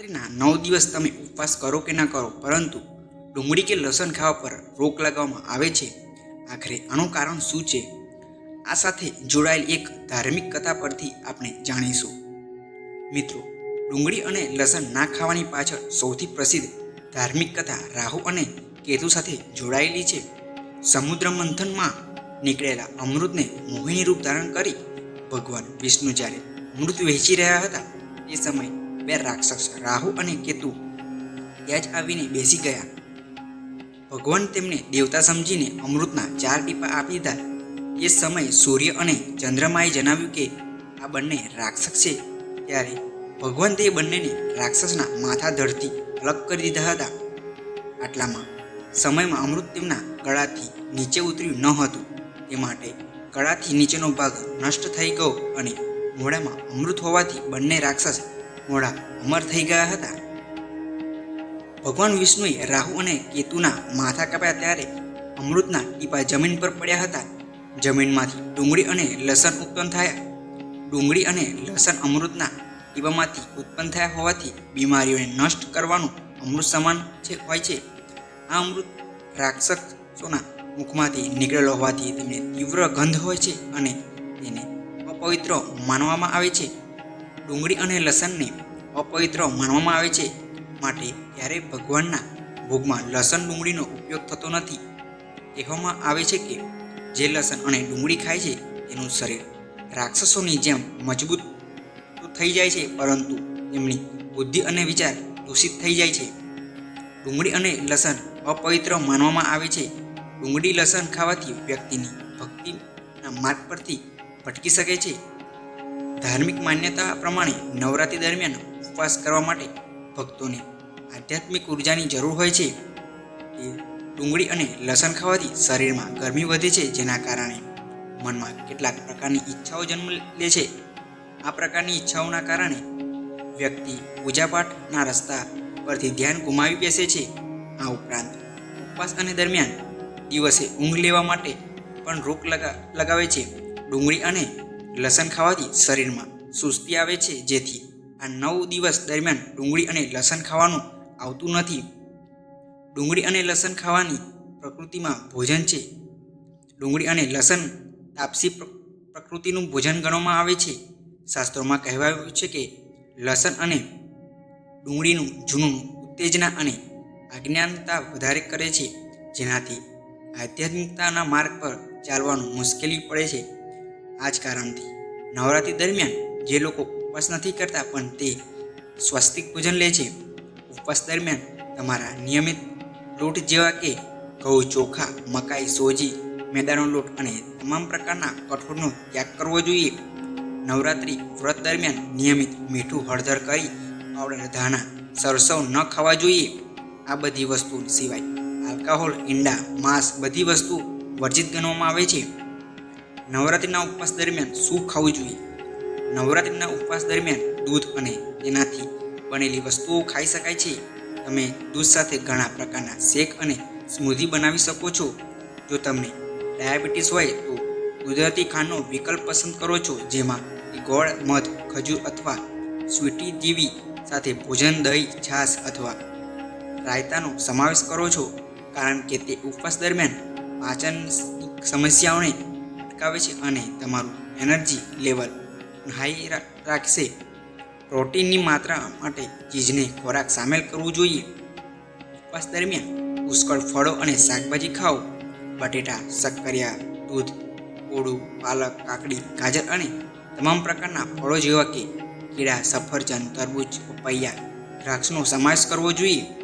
રાત્રિના નવ દિવસ તમે ઉપવાસ કરો કે ના કરો, પરંતુ ડુંગળી કે લસણ ખાવા પર રોક લગાવવામાં આવે છે? આખરે આનું કારણ શું છે? આ સાથે જોડાયેલ એક ધાર્મિક કથા પરથી આપણે જાણીશું. મિત્રો, ડુંગળી અને લસણ ના ખાવાની પાછળ સૌથી પ્રસિદ્ધ ધાર્મિક કથા રાહુ અને કેતુ સાથે જોડાયેલી છે. સમુદ્ર મંથનમાં નીકળેલા અમૃતને મોહિની રૂપ ધારણ કરી ભગવાન વિષ્ણુ જ્યારે અમૃત વહેંચી રહ્યા હતા, એ સમયે બે રાક્ષસ રાહુ અને કેતુ ત્યાં જ આવીને બેસી ગયા. ભગવાન તેમને દેવતા સમજીને અમૃતના ચાર ટીપા આપી દીધા. એ સમયે સૂર્ય અને ચંદ્રમાએ જણાવ્યું કે આ બંને રાક્ષસ છે. ત્યારે ભગવાન તે બંનેને રાક્ષસના માથા ધડથી અલગ કરી દીધા હતા. આટલામાં સમયમાં અમૃત તેમના ગળાથી નીચે ઉતર્યું ન હતું. તે માટે ગળાથી નીચેનો ભાગ નષ્ટ થઈ ગયો અને મોઢામાં અમૃત હોવાથી બંને રાક્ષસ મોઢા અમર થઈ ગયા હતા. ભગવાન વિષ્ણુએ રાહુ અને કેતુના માથા કાપ્યા ત્યારે અમૃતના ટીપા જમીન પર પડ્યા હતા. જમીનમાંથી ડુંગળી અને લસણ ઉત્પન્ન થયા. ડુંગળી અને લસણ અમૃતના ટીપામાંથી ઉત્પન્ન થયા હોવાથી બીમારીઓને નષ્ટ કરવાનું અમૃત સમાન છે, હોય છે. આ અમૃત રાક્ષસોના મુખમાંથી નીકળેલો હોવાથી તેમને તીવ્ર ગંધ હોય છે અને તેને અપવિત્ર માનવામાં આવે છે. ડુંગળી અને લસણને અપવિત્ર માનવામાં આવે છે માટે ક્યારેય ભગવાનના ભોગમાં લસણ ડુંગળીનો ઉપયોગ થતો નથી. કહેવામાં આવે છે કે જે લસણ અને ડુંગળી ખાય છે, તેનું શરીર રાક્ષસોની જેમ મજબૂત તો થઈ જાય છે, પરંતુ તેમની બુદ્ધિ અને વિચાર દૂષિત થઈ જાય છે. ડુંગળી અને લસણ અપવિત્ર માનવામાં આવે છે. ડુંગળી લસણ ખાવાથી વ્યક્તિની ભક્તિના માર્ગ પરથી ભટકી શકે છે. ધાર્મિક માન્યતા પ્રમાણે નવરાત્રિ દરમિયાન ઉપવાસ કરવા માટે ભક્તોને આધ્યાત્મિક ઉર્જાની જરૂર હોય છે એ ડુંગળી અને લસણ ખાવાથી શરીરમાં ગરમી વધે છે, જેના કારણે મનમાં કેટલાક પ્રકારની ઈચ્છાઓ જન્મ લે છે. આ પ્રકારની ઈચ્છાઓના કારણે વ્યક્તિ પૂજાપાઠના રસ્તા પરથી ધ્યાન ગુમાવી બેસે છે. આ ઉપરાંત ઉપવાસ અને દરમિયાન દિવસે ઊંઘ લેવા માટે પણ રોક લગા, લગાવે છે. ડુંગળી અને લસણ ખાવાથી શરીરમાં સુસ્તી આવે છે, જેથી આ નવ દિવસ દરમિયાન ડુંગળી અને લસણ ખાવાનું આવતું નથી. ડુંગળી અને લસણ ખાવાની પ્રકૃતિમાં ભોજન છે. ડુંગળી અને લસણ તાપસી પ્ર- પ્રકૃતિનું ભોજન ગણવામાં આવે છે. શાસ્ત્રોમાં કહેવાયું છે કે લસણ અને ડુંગળીનું જૂનું ઉત્તેજના અને અજ્ઞાનતા વધારે કરે છે, જેનાથી આધ્યાત્મિકતાના માર્ગ પર ચાલવાનું મુશ્કેલી પડે છે. આ જ કારણથી. નવરાત્રિ દરમિયાન જે લોકો ઉપવાસ નથી કરતા, પણ તે સ્વસ્તિક ભોજન લે છે. ઉપવાસ દરમિયાન તમારા નિયમિત લોટ જેવા કે ઘઉં, ચોખા, મકાઈ, સોજી, મેદાનો લોટ અને તમામ પ્રકારના કઠોળનો ત્યાગ કરવો જોઈએ. નવરાત્રિ વ્રત દરમિયાન નિયમિત મીઠું હળદર કરી પાવડર ધાણા, સરસવ ન ખાવા જોઈએ. આ બધી વસ્તુ સિવાય આલ્કોહોલ, ઈંડા, માંસ બધી વસ્તુ વર્જિત ગણવામાં આવે છે. નવરાત્રિના ઉપવાસ દરમિયાન શું ખાવું જોઈએ? નવરાત્રિના ઉપવાસ દરમિયાન દૂધ અને તેનાથી બનેલી વસ્તુઓ ખાઈ શકાય છે. તમે દૂધ સાથે ઘણા પ્રકારના શેક અને સ્મૂધી બનાવી શકો છો. જો તમને ડાયાબિટીસ હોય તો કુદરતી ખાંડનો વિકલ્પ પસંદ કરો છો, જેમાં ગોળ, મધ, ખજૂર અથવા સ્વીટી જેવી સાથે ભોજન, દહીં, છાશ અથવા રાયતાનો સમાવેશ કરો છો. કારણ કે તે ઉપવાસ દરમિયાન પાચન સમસ્યાઓને અટકાવે છે અને તમારું એનર્જી લેવલ હાઈ રાખશે. પ્રોટીનની માત્રા માટે ચીજને ખોરાક સામેલ કરવું જોઈએ. ઉપવાસ દરમિયાન પુષ્કળ ફળો અને શાકભાજી ખાઓ. બટેટા, શક્કરિયા, દૂધ કોળું પાલક, કાકડી, ગાજર અને તમામ પ્રકારના ફળો જેવા કે કેળા, સફરજન, તરબૂચ, પપૈયા, દ્રાક્ષનો સમાવેશ કરવો જોઈએ.